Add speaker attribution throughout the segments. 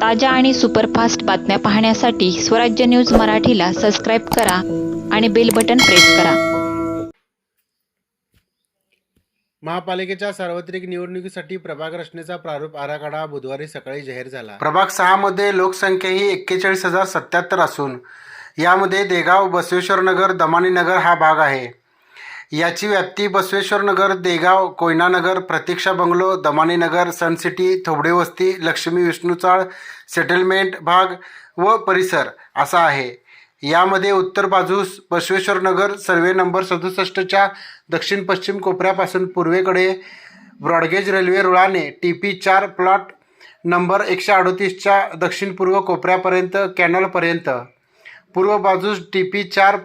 Speaker 1: ताज्या आणि सुपरफास्ट बातम्या पाहण्यासाठी स्वराज्य न्यूज मराठीला सबस्क्राईब करा आणि बेल बटन प्रेस करा.
Speaker 2: महापालिकेच्या सार्वत्रिक निवडणुकीसाठी प्रभाग रचनेचा प्रारूप आराखडा बुधवारी सकाळी जाहीर झाला. प्रभाग सहा मध्ये लोकसंख्या ही एक्केचाळीस हजार सत्याहत्तर असून यामध्ये देगाव बसवेश्वर नगर दमानी नगर हा भाग आहे. याची व्याप्ती Basaveshwar Nagar Degaon Koynanagar Pratiksha bungalow Damani Nagar Sun City Thobade वस्ती लक्ष्मी विष्णुचाळ सेटलमेंट भाग व परिसर असा आहे. यामध्ये उत्तर बाजूस बसवेश्वर नगर सर्वे नंबर सदुसष्टच्या दक्षिण पश्चिम कोपऱ्यापासून पूर्वेकडे ब्रॉडगेज रेल्वे रुळाने टी पी चार प्लॉट नंबर एकशे अडतीसच्या दक्षिण पूर्व कोपऱ्यापर्यंत कॅनलपर्यंत. पूर्व बाजूस टी पी चार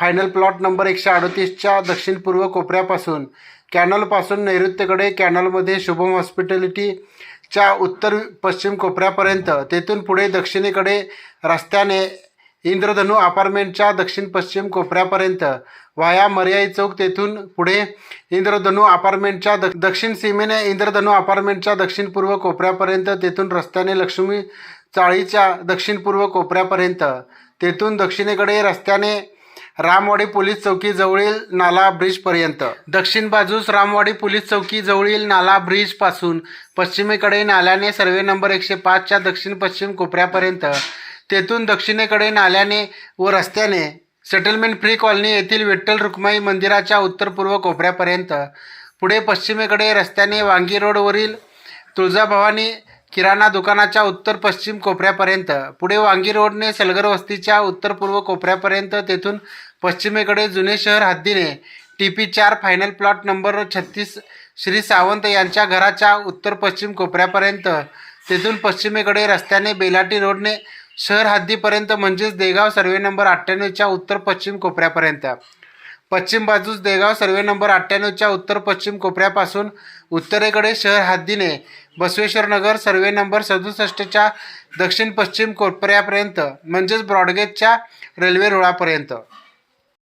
Speaker 2: फायनल प्लॉट नंबर एकशे अडतीसच्या दक्षिणपूर्व कोपऱ्यापासून. कॅनॉलपासून नैऋत्येकडे कॅनॉलमध्ये शुभम हॉस्पिटॅलिटीच्या उत्तर पश्चिम कोपऱ्यापर्यंत. तेथून पुढे दक्षिणेकडे रस्त्याने इंद्रधनु अपार्टमेंटच्या दक्षिण पश्चिम कोपऱ्यापर्यंत. वाया मर्याई चौक तेथून पुढे इंद्रधनु अपार्टमेंटच्या द दक्षिण सीमेने इंद्रधनु अपार्टमेंटच्या दक्षिण पूर्व कोपऱ्यापर्यंत. तेथून रस्त्याने लक्ष्मी चाळीच्या दक्षिण पूर्व कोपऱ्यापर्यंत. तेथून दक्षिणेकडे रस्त्याने रामवाडी पोलीस चौकी जवळील नाला ब्रिजपर्यंत दक्षिण बाजूस रामवाडी पोलीस चौकी जवळील नाला ब्रिजपासून पश्चिमेकडे नाल्याने सर्वे नंबर एकशे पाचच्या दक्षिण पश्चिम कोपऱ्यापर्यंत. तेथून दक्षिणेकडे नाल्याने व रस्त्याने सेटलमेंट फ्री कॉलनी येथील विठ्ठल रुक्माई मंदिराच्या उत्तर पूर्व कोपऱ्यापर्यंत. पुढे पश्चिमेकडे रस्त्याने वांगी रोडवरील तुळजाभवानी किराणा दुकानाच्या उत्तर पश्चिम कोपऱ्यापर्यंत. पुढे वांगी रोडने सलगर वस्तीच्या उत्तर पूर्व कोपऱ्यापर्यंत. तेथून पश्चिमेकडे जुने शहर हद्दीने टी पी चार फायनल प्लॉट नंबर छत्तीस श्री सावंत यांच्या घराच्या उत्तर पश्चिम कोपऱ्यापर्यंत. तेथून पश्चिमेकडे रस्त्याने बेलाटी रोडने शहर हद्दीपर्यंत म्हणजेच देगाव सर्वे नंबर अठ्ठ्याण्णवच्या उत्तर पश्चिम कोपऱ्यापर्यंत. पश्चिम बाजूस देगाव सर्वे नंबर अठ्ठ्याण्णवच्या उत्तर पश्चिम कोपऱ्यापासून उत्तरेकडे शहर हद्दीने बसवेश्वर नगर सर्वे नंबर सदुसष्टच्या दक्षिण पश्चिम कोपऱ्यापर्यंत म्हणजेच ब्रॉडगेजच्या रेल्वे रुळापर्यंत.